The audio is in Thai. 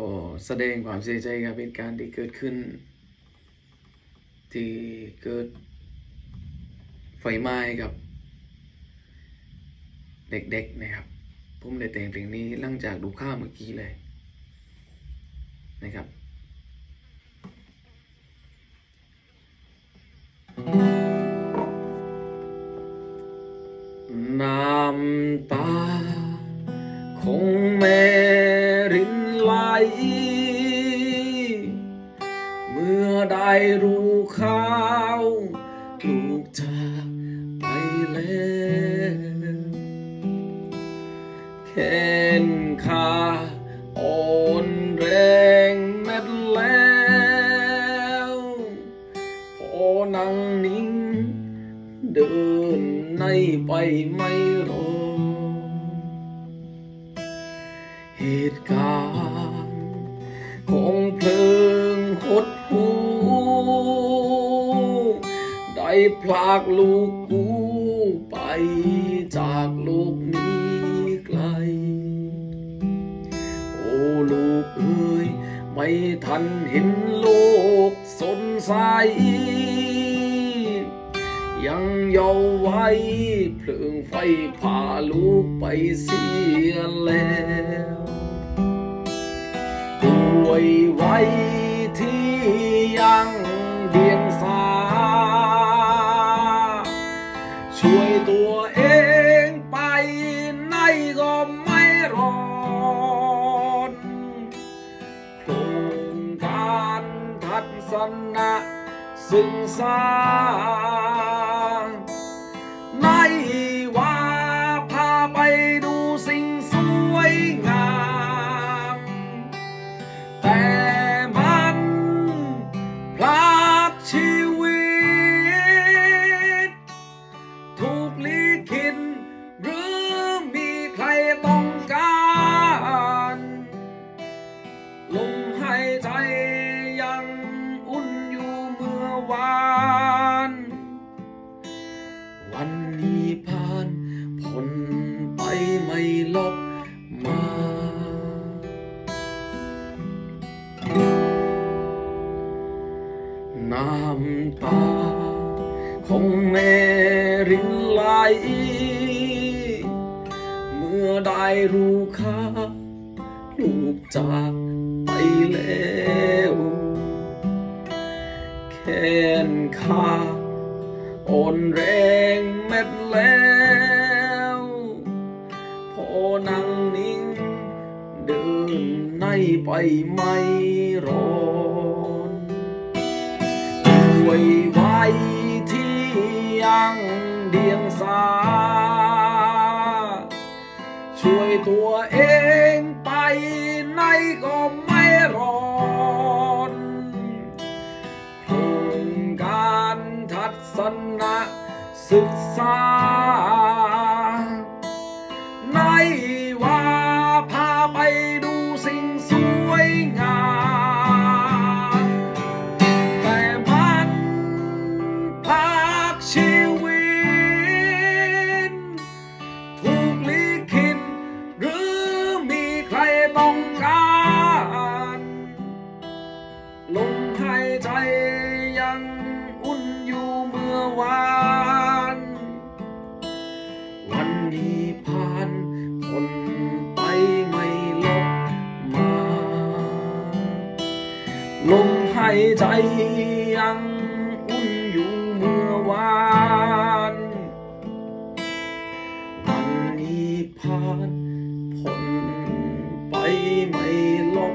ขอแสดงความเสียใจกับเหตุการณ์ที่เกิดขึ้น ที่เกิดไฟไหม้กับ เด็กๆนะครับผมได้แต่งเพลงนี้หลังจากดูข้าวเมื่อกี้เลยนะครับ น้ำตา รู้ข่าวลูกจากไปแล้วแขนขาอ่อนแรงแม็ดแล้วพอนั่งนิ่ง เดินในไปไม่รอเหตุการณ์ของ พลากลูกกูไปจากโลกนี้ไกล โอ้ลูกเอ้ยไม่ทันเห็นโลกสดใสยังเยาว์ไว้เพลิงไฟพาลูกไปเสียแล้วป่วยไว้ ช่วยตัวเองไปไหนก็ไม่รอดโครงการทัศนะศึกษา น้ำตาของแม่รินไหล เมื่อได้รู้ข่าลูกจากไปแล้วแขนขาอ่อนแรงเม็ดแล้วพอนั่งนิ่ง เดินในไปไม่รอังเดียงสา ช่วยตัวเองไปไหนก็ไม่รอนโครงการทัศนะศึกษา ลมหายใจยังอุ่นอยู่เมื่อวานวันนี้ผ่านพ้นไปไม่ลบ